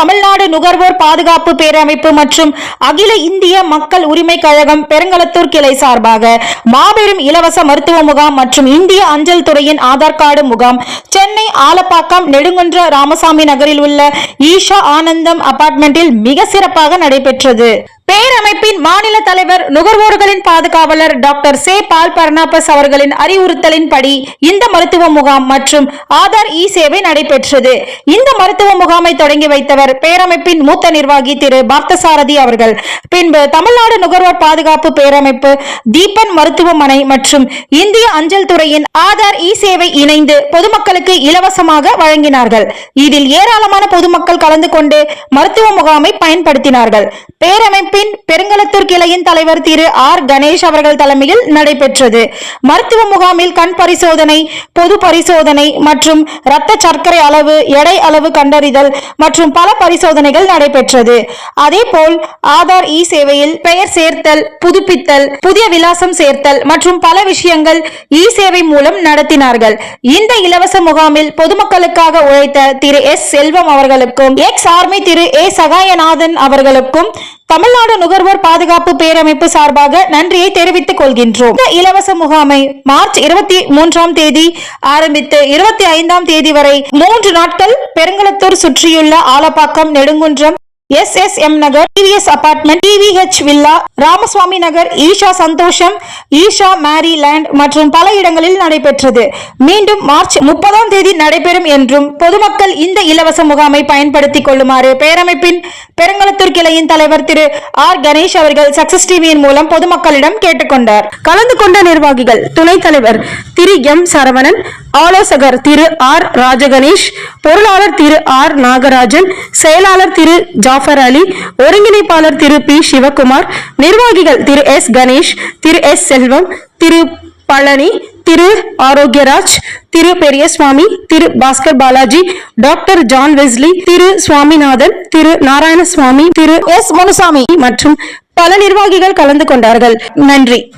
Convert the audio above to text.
தமிழ்நாடு நுகர்வோர் பாதுகாப்பு பேரமைப்பு மற்றும் அகில இந்திய மக்கள் உரிமை கழகம் பெருங்களத்தூர் கிளை சார்பாக மாபெரும் இலவச மருத்துவ முகாம் மற்றும் இந்திய அஞ்சல் துறையின் ஆதார் கார்டு முகாம் சென்னை ஆலப்பாக்கம் நெடுங்குன்ற ராமசாமி நகரில் உள்ள ஈஷா ஆனந்தம் அபார்ட்மெண்டில் மிக சிறப்பாக நடைபெற்றது. பேரமைப்பின் மாநில தலைவர் நுகர்வோர்களின் பாதுகாவலர் டாக்டர் சே. பால் பர்னாபஸ் அவர்களின் அறிவுறுத்தலின்படி இந்த மருத்துவ முகாம் மற்றும் ஆதார் இ சேவை நடைபெற்றது. இந்த மருத்துவ முகாமை தொடங்கி வைத்தவர் பேரமைப்பின் மூத்த நிர்வாகி திரு. பார்த்தசாரதி அவர்கள். பின்பு தமிழ்நாடு நுகர்வோர் பாதுகாப்பு பேரமைப்பு தீபன் மருத்துவமனை மற்றும் இந்திய அஞ்சல் துறையின் ஆதார் இ சேவை இணைந்து பொதுமக்களுக்கு இலவசமாக வழங்கினார்கள். இதில் ஏராளமான பொதுமக்கள் கலந்து கொண்டு மருத்துவ முகாமை பயன்படுத்தினார்கள். பேரமைப்பின் பின் பெருங்கலத்தூர் கிளையின் தலைவர் திரு ஆர் கணேஷ் அவர்கள் தலைமையில் நடைபெற்றது. மருத்துவ முகாமில் கண் பரிசோதனை பொது பரிசோதனை மற்றும் இரத்த சர்க்கரை அளவு எடை அளவு கண்டறிதல் மற்றும் பல பரிசோதனைகள் நடைபெற்றது. அதேபோல் ஆதார் இ சேவையில் பெயர் சேர்த்தல் புதுப்பித்தல் புதிய விலாசம் சேர்த்தல் மற்றும் பல விஷயங்கள் இ சேவை மூலம் நடத்தினார்கள். இந்த இலவச முகாமில் பொதுமக்களுக்காக உழைத்த திரு எஸ் செல்வம் அவர்களுக்கும் ex army Thiru A Sahayanathan அவர்களுக்கும் தமிழ்நாடு நுகர்வோர் பாதுகாப்பு பேரமைப்பு சார்பாக நன்றியை தெரிவித்துக் கொள்கின்றோம். இந்த இலவச முகாமை மார்ச் இருபத்தி மூன்றாம் தேதி ஆரம்பித்து இருபத்தி ஐந்தாம் தேதி வரை மூன்று நாட்கள் பெருங்களத்தூர் சுற்றியுள்ள Alappakkam Nedungundram S S M Nagar TVS apartment TVH villa Ramaswamy Nagar Isha Santhosham Isha Mary land மற்றும் பல இடங்களில் நடைபெற்றது. மீண்டும் மார்ச் முப்பதாம் தேதி நடைபெறும் என்றும் பொதுமக்கள் இந்த இலவச முகாமை பயன்படுத்திக் கொள்ளுமாறு பேரமைப்பின் பெருங்கலத்தூர் கிளையின் தலைவர் திரு ஆர் கணேஷ் அவர்கள் சக்சஸ் டிவியின் மூலம் பொதுமக்களிடம் கேட்டுக்கொண்டார் கலந்து கொண்ட நிர்வாகிகள் துணைத் தலைவர் திரு எம் சரவணன் ஆலோசகர் திரு ஆர் ராஜகணேஷ் பொருளாளர் திரு ஆர் நாகராஜன் செயலாளர் திரு ஜாஃபர் அலி ஒருங்கிணைப்பாளர் திரு பி சிவகுமார் நிர்வாகிகள் திரு எஸ் கணேஷ் திரு எஸ் செல்வம் திரு பழனி திரு ஆரோக்கியராஜ் திரு பெரியசுவாமி திரு Bhaskar Balaji doctor John Wesley திரு சுவாமிநாதன் திரு நாராயணசுவாமி திரு எஸ் முனுசாமி மற்றும் பல நிர்வாகிகள் கலந்து கொண்டார்கள். நன்றி.